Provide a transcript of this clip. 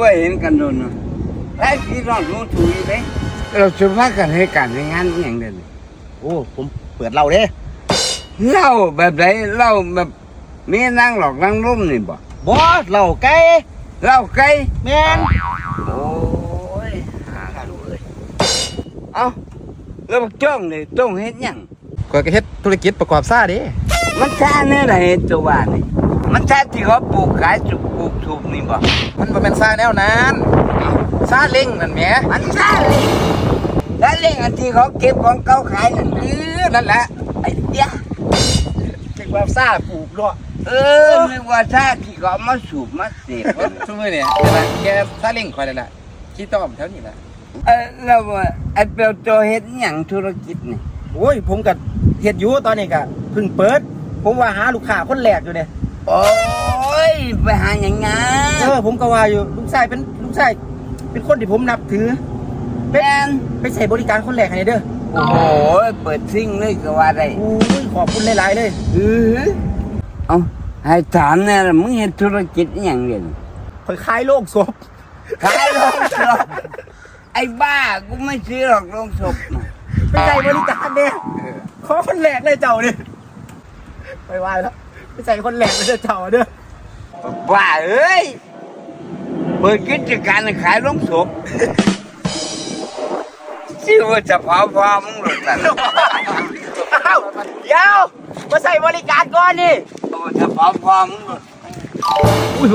ว่าเห็นกันโดนเนาะแล้วพี่น้องรู้ถูกไหมเราจะว่ากันให้กันในงานอหย่างเด่นโอ้ผมเปิดเหล้าเด้เล่าแบบไหนเล่าแบบมีนั่งหลอกนั่งร่มนี่บ่บอสเหล้าไก่เล่าไกลแม่นโอ้ยหาดูเลยเอาแล้วบักจ้องนี่ต้องเฮ็ดหยังก็เฮ็ดธุรกิจประกอบซ่าเดิมันชาเนี่ยไหนตัวว่านี่ มันชาที่เขาปลูกขายสุกปลูกถูกนี่บ่มันบ่แม่นซ่าแนวนั้นซ่าเล้งนั่นแหมมันชาเลยแล้วเรื่องอันที่เขาเก็บของเก่าขายนั่นเออนั่นแหละไอ้เดียเรียกว่าซ่าปลูกเนาะเออนึกว่าชาที่เขาเอามาสูบมาเสพซุมื้อเนี่ยแต่ว่าแกซ่าเล้งข่อยนั่นแหละขี้ต้อมแถวนี้ล่ะเออแล้วว่าไอ้เปียวโตเฮ็ดหยังธุรกิจนี่โอ้ยผมกับเฮ็ดอยู่ตอนนี้ก็เพิ่งเปิด ผมว่าหาลูกค้าคนแรกอยู่เนี่ย โอ้ยไปหาหยังไงเออผมก็ว่าอยู่ลูกชายเป็นลูกชายเป็นคนที่ผมนับถือ แม่นไปใช้บริการคนแรกให้เด้อโอ้โหเปิดซิ่งเลยก็ว่าได้โอ้ยขอบคุณหลายๆเลยเออเอาให้ถามแน่ล่ะมึงเฮ็ดธุรกิจอหยังเด่นคอยขายโล่งศพขายโรงศพไอ้บ้ากูไม่ซื้อหรอกโรงศพน่ะไปใช้บริการเนี่ยขอคนแรกเลยเจ้าเนี่ยไปไหวแล้ว ไปใส่คนแรกเลยเด้อเจ้าเด้อบ้าเอ้ยเปิดกิจการขายโรงศพชื่อว่าจะเผาพอมึงหรอกนะอ้าวเดี๋ยวมาใส่บริการก่อนนี่ว่าจะเผาพอมึงหรอกอุ้ย